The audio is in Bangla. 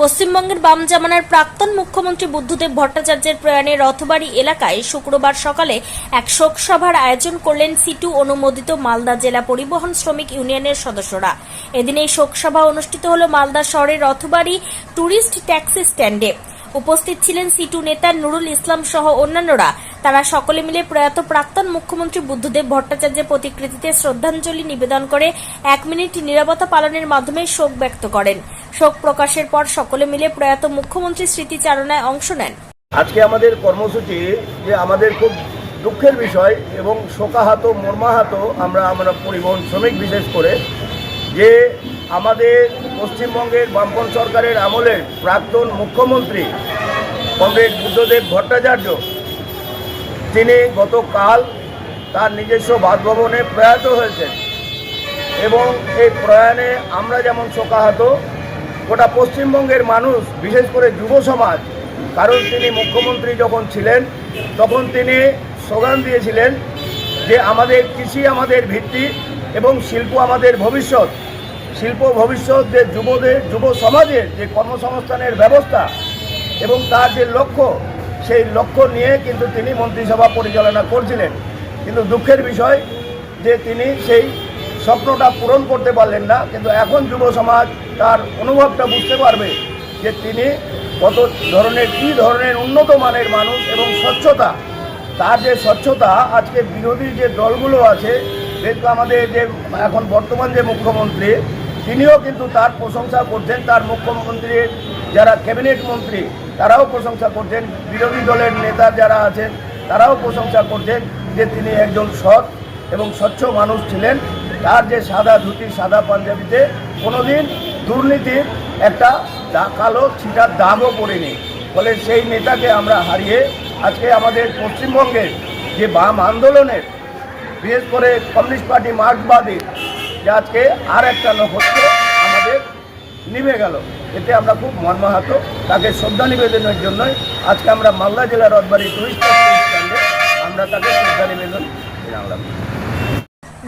পশ্চিমবঙ্গের বাম জামানার প্রাক্তন মুখ্যমন্ত্রী বুদ্ধদেব ভট্টাচার্যের প্রয়াণে রথবাড়ি এলাকায় শুক্রবার সকালে এক শোকসভার আয়োজন করলেন সিটু অনুমোদিত মালদা জেলা পরিবহন শ্রমিক ইউনিয়নের সদস্যরা। এদিন এই শোকসভা অনুষ্ঠিত হল মালদা শহরের রথবাড়ি ট্যুরিস্ট ট্যাক্সি স্ট্যান্ডে। উপস্থিত ছিলেন সিটু নেতা নুরুল ইসলাম সহ অন্যান্যরা। তারা সকলে মিলে প্রয়াত প্রাক্তন মুখ্যমন্ত্রী বুদ্ধদেব ভট্টাচার্যের প্রতিকৃতিতে শ্রদ্ধাঞ্জলি নিবেদন করে এক মিনিট নিরাপত্তা পালনের মাধ্যমে শোক ব্যক্ত করেন। শোক প্রকাশের পর সকলে মিলে প্রয়াত মুখ্যমন্ত্রীর স্মৃতিচারণায় অংশ নেন। আজকে আমাদের কর্মসূচি যে আমাদের খুব দুঃখের বিষয় এবং শোকাহাত, মর্মাহাত আমরা আমরা পরিবহন শ্রমিক বিশেষ করে যে আমাদের পশ্চিমবঙ্গের বামপন সরকারের আমলের প্রাক্তন মুখ্যমন্ত্রী কমরেড বুদ্ধদেব ভট্টাচার্য, তিনি গতকাল তার নিজস্ব বাসভবনে প্রয়াত হয়েছেন এবং এই প্রয়াণে আমরা যেমন শোকাহত গোটা পশ্চিমবঙ্গের মানুষ, বিশেষ করে যুব সমাজ, কারণ তিনি মুখ্যমন্ত্রী যখন ছিলেন, তখন তিনি স্লোগান দিয়েছিলেন যে আমাদের কৃষি আমাদের ভিত্তি এবং শিল্প আমাদের ভবিষ্যৎ। শিল্প ভবিষ্যৎ যে যুবদের, যুব সমাজের যে কর্মসংস্থানের ব্যবস্থা এবং তার যে লক্ষ্য, সেই লক্ষ্য নিয়ে কিন্তু তিনি মন্ত্রিসভা পরিচালনা করছিলেন। কিন্তু দুঃখের বিষয় যে তিনি সেই স্বপ্নটা পূরণ করতে পারলেন না, কিন্তু এখন যুব সমাজ তার অনুভবটা বুঝতে পারবে যে তিনি কত ধরনের, কী ধরনের উন্নত মানের মানুষ এবং স্বচ্ছতা, তার যে স্বচ্ছতা, আজকে বিরোধী যে দলগুলো আছে যেহেতু আমাদের যে এখন বর্তমান যে মুখ্যমন্ত্রী, তিনিও কিন্তু তার প্রশংসা করছেন, তার মুখ্যমন্ত্রীর যারা ক্যাবিনেট মন্ত্রী, তারাও প্রশংসা করছেন, বিরোধী দলের নেতা যারা আছেন, তারাও প্রশংসা করছেন যে তিনি একজন সৎ এবং স্বচ্ছ মানুষ ছিলেন। তার যে সাদা ধুতি, সাদা পাঞ্জাবিতে কোনোদিন দুর্নীতির একটা কালো ছিটার দাগও পড়েনি। ফলে সেই নেতাকে আমরা হারিয়ে আজকে আমাদের পশ্চিমবঙ্গের যে বাম আন্দোলনের, বিশেষ করে কমিউনিস্ট পার্টি মার্ক্সবাদী যে আজকে আর একটা নক্ষত্র আমাদের নিভে গেল। এতে আমরা খুব মর্মাহত। তাকে শ্রদ্ধা নিবেদনের জন্যই আজকে আমরা মালদা জেলার রথবাড়ি টুরিস্ট আমরা তাকে শ্রদ্ধা নিবেদন জানালাম।